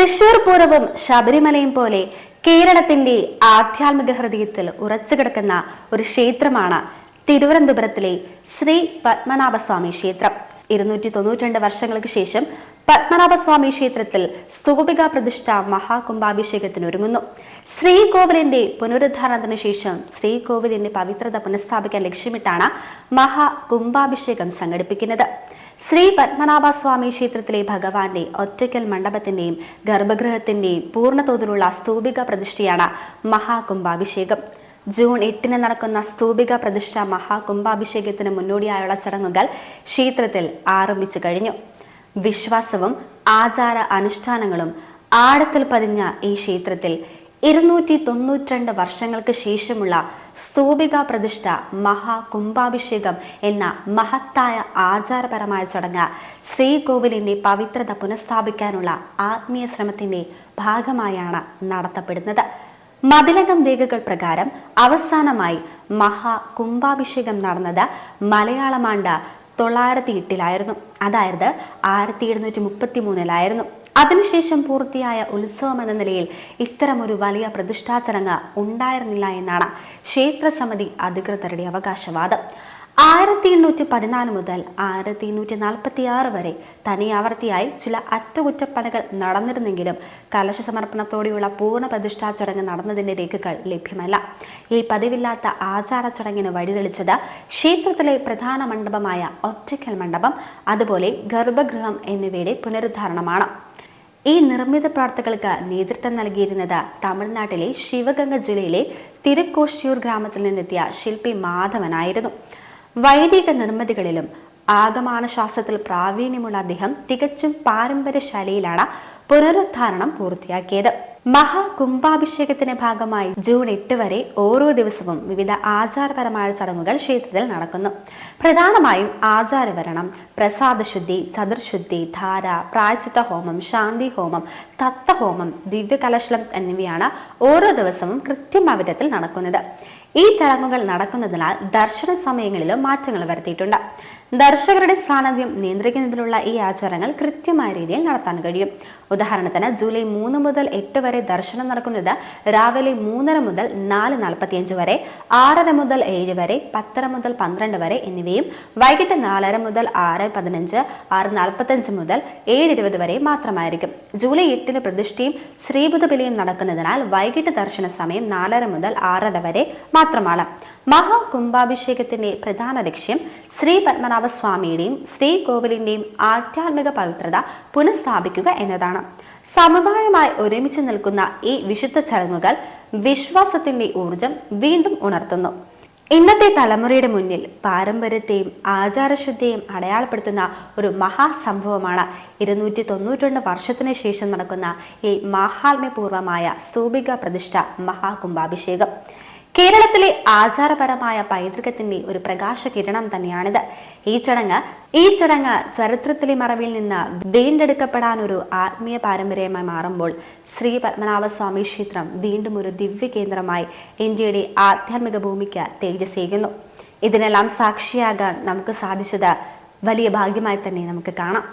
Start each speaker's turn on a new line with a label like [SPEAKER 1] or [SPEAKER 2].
[SPEAKER 1] തൃശൂർ പൂരവും ശബരിമലയും പോലെ കേരളത്തിന്റെ ആധ്യാത്മിക ഹൃദയത്തിൽ ഉറച്ചു കിടക്കുന്ന ഒരു ക്ഷേത്രമാണ് തിരുവനന്തപുരത്തിലെ ശ്രീ പത്മനാഭസ്വാമി ക്ഷേത്രം. ഇരുന്നൂറ്റി തൊണ്ണൂറ്റിരണ്ട് വർഷങ്ങൾക്ക് ശേഷം പത്മനാഭസ്വാമി ക്ഷേത്രത്തിൽ സ്തൂപിക പ്രതിഷ്ഠ മഹാകുംഭാഭിഷേകത്തിന് ഒരുങ്ങുന്നു. ശ്രീകോവിലിന്റെ പുനരുദ്ധാരണത്തിന് ശേഷം ശ്രീകോവിലിന്റെ പവിത്രത പുനഃസ്ഥാപിക്കാൻ ലക്ഷ്യമിട്ടാണ് മഹാകുംഭാഭിഷേകം സംഘടിപ്പിക്കുന്നത്. ശ്രീ പത്മനാഭസ്വാമി ക്ഷേത്രത്തിലെ ഭഗവാന്റെ ഒറ്റയ്ക്കൽ മണ്ഡപത്തിന്റെയും ഗർഭഗൃഹത്തിന്റെയും പൂർണതോതിലുള്ള സ്തൂപിക പ്രതിഷ്ഠയാണ് മഹാകുംഭാഭിഷേകം. ജൂൺ എട്ടിന് നടക്കുന്ന സ്തൂപിക പ്രതിഷ്ഠ മഹാകുംഭാഭിഷേകത്തിന് മുന്നോടിയായുള്ള ചടങ്ങുകൾ ക്ഷേത്രത്തിൽ ആരംഭിച്ചു കഴിഞ്ഞു. വിശ്വാസവും ആചാര അനുഷ്ഠാനങ്ങളും ആഴത്തിൽ പതിഞ്ഞ ഈ ക്ഷേത്രത്തിൽ ഇരുന്നൂറ്റി തൊണ്ണൂറ്റിരണ്ട് വർഷങ്ങൾക്ക് ശേഷമുള്ള സ്തൂപിക പ്രതിഷ്ഠ മഹാകുംഭാഭിഷേകം എന്ന മഹത്തായ ആചാരപരമായ ചടങ്ങ് ശ്രീകോവിലിന്റെ പവിത്രത പുനഃസ്ഥാപിക്കാനുള്ള ആത്മീയ ശ്രമത്തിന്റെ ഭാഗമായാണ് നടത്തപ്പെടുന്നത്. മതിലകം രേഖകൾ പ്രകാരം അവസാനമായി മഹാകുംഭാഭിഷേകം നടന്നത് മലയാളമാണ്ട് തൊള്ളായിരത്തി എട്ടിലായിരുന്നു. അതായത് ആയിരത്തി എഴുന്നൂറ്റി മുപ്പത്തി മൂന്നിലായിരുന്നു അതിനുശേഷം പൂർത്തിയായ ഉത്സവം എന്ന നിലയിൽ ഇത്തരമൊരു വലിയ പ്രതിഷ്ഠാ ചടങ്ങ് ഉണ്ടായിരുന്നില്ല എന്നാണ് ക്ഷേത്രസമിതി അധികൃതരുടെ അവകാശവാദം. ആയിരത്തി എണ്ണൂറ്റി പതിനാല് മുതൽ ആയിരത്തി എണ്ണൂറ്റി നാൽപ്പത്തി ആറ് വരെ തനിയാവർത്തിയായി ചില അറ്റകുറ്റപ്പണികൾ നടന്നിരുന്നെങ്കിലും കലശ സമർപ്പണത്തോടെയുള്ള പൂർണ പ്രതിഷ്ഠാ ചടങ്ങ് നടന്നതിന്റെ രേഖകൾ ലഭ്യമല്ല. ഈ പതിവില്ലാത്ത ആചാര ചടങ്ങിന് വഴിതെളിച്ചത് ക്ഷേത്രത്തിലെ പ്രധാന മണ്ഡപമായ ഒറ്റയ്ക്കൽ മണ്ഡപം അതുപോലെ ഗർഭഗൃഹം എന്നിവയുടെ പുനരുദ്ധാരണമാണ്. ഈ നിർമ്മിത പ്രവർത്തികൾക്ക് നേതൃത്വം നൽകിയിരുന്നത് തമിഴ്നാട്ടിലെ ശിവഗംഗ ജില്ലയിലെ തിരുക്കോഷ്ടിയൂർ ഗ്രാമത്തിൽ നിന്നെത്തിയ ശില്പി മാധവനായിരുന്നു. വൈദിക നിർമ്മിതികളിലും ആഗമാന ശാസ്ത്രത്തിൽ പ്രാവീണ്യമുള്ള അദ്ദേഹം തികച്ചും പാരമ്പര്യശാലയിലാണ് പുനരുദ്ധാരണം പൂർത്തിയാക്കിയത്. മഹാകുംഭാഭിഷേകത്തിന്റെ ഭാഗമായി ജൂൺ എട്ട് വരെ ഓരോ ദിവസവും വിവിധ ആചാരപരമായ ചടങ്ങുകൾ ക്ഷേത്രത്തിൽ നടക്കുന്നു. പ്രധാനമായും ആചാരവരണം പ്രസാദശുദ്ധി ചതുർശുദ്ധി ധാര പ്രായച്ചിത്ത ഹോമം ശാന്തി ഹോമം തത്ത ഹോമം ദിവ്യകലശലം എന്നിവയാണ് ഓരോ ദിവസവും കൃത്യമാവിധത്തിൽ നടക്കുന്നത്. ഈ ചടങ്ങുകൾ നടക്കുന്നതിനാൽ ദർശന സമയങ്ങളിലും മാറ്റങ്ങൾ വരുത്തിയിട്ടുണ്ട്. ദർശകരുടെ സാന്നിധ്യം നിയന്ത്രിക്കുന്നതിനുള്ള ഈ ആചാരങ്ങൾ കൃത്യമായ രീതിയിൽ നടത്താൻ കഴിയും. ഉദാഹരണത്തിന് ജൂലൈ മൂന്ന് മുതൽ എട്ട് വരെ ദർശനം നടക്കുന്നത് രാവിലെ മൂന്നര മുതൽ നാല് നാൽപ്പത്തിയഞ്ച് വരെ ആറര മുതൽ ഏഴ് വരെ പത്തര മുതൽ പന്ത്രണ്ട് വരെ എന്നിവയും വൈകിട്ട് നാലര മുതൽ ആറ് പതിനഞ്ച് ആറ് നാൽപ്പത്തഞ്ച് മുതൽ ഏഴ് ഇരുപത് വരെ മാത്രമായിരിക്കും. ജൂലൈ എട്ടിന് പ്രതിഷ്ഠയും ശ്രീബുധബലിയും നടക്കുന്നതിനാൽ വൈകിട്ട് ദർശന സമയം നാലര മുതൽ ആറര വരെ മാത്രമാണ്. മഹാകുംഭാഭിഷേകത്തിന്റെ പ്രധാന ലക്ഷ്യം ശ്രീ പത്മനാഭ സ്വാമിയുടെയും ശ്രീ കോവിലിന്റെയും ആധ്യാത്മിക പവിത്രത പുനഃസ്ഥാപിക്കുക എന്നതാണ്. സമുദായമായി ഒരുമിച്ച് നിൽക്കുന്ന ഈ വിശുദ്ധ ചടങ്ങുകൾ വിശ്വാസത്തിന്റെ ഊർജം വീണ്ടും ഉണർത്തുന്നു. ഇന്നത്തെ തലമുറയുടെ മുന്നിൽ പാരമ്പര്യത്തെയും ആചാരശുദ്ധിയെയും അടയാളപ്പെടുത്തുന്ന ഒരു മഹാസംഭവമാണ് ഇരുന്നൂറ്റി തൊണ്ണൂറ്റിരണ്ട് വർഷത്തിന് ശേഷം നടക്കുന്ന ഈ മാഹാത്മ്യപൂർവമായ സൂപിക പ്രതിഷ്ഠ മഹാകുംഭാഭിഷേകം. കേരളത്തിലെ ആചാരപരമായ പൈതൃകത്തിന്റെ ഒരു പ്രകാശ കിരണം തന്നെയാണിത്. ഈ ചടങ്ങ് ഈ ചടങ്ങ് ചരിത്രത്തിലെ മറവിൽ നിന്ന് വീണ്ടെടുക്കപ്പെടാൻ ഒരു ആത്മീയ പാരമ്പര്യമായി മാറുമ്പോൾ ശ്രീ പത്മനാഭസ്വാമി ക്ഷേത്രം വീണ്ടും ഒരു ദിവ്യ കേന്ദ്രമായി ഇന്ത്യയുടെ ആധ്യാത്മിക ഭൂമിക്ക് തേജസ്സേകുന്നു. ഇതിനെല്ലാം സാക്ഷിയാകാൻ നമുക്ക് സാധിച്ചത് വലിയ ഭാഗ്യമായി തന്നെ നമുക്ക് കാണാം.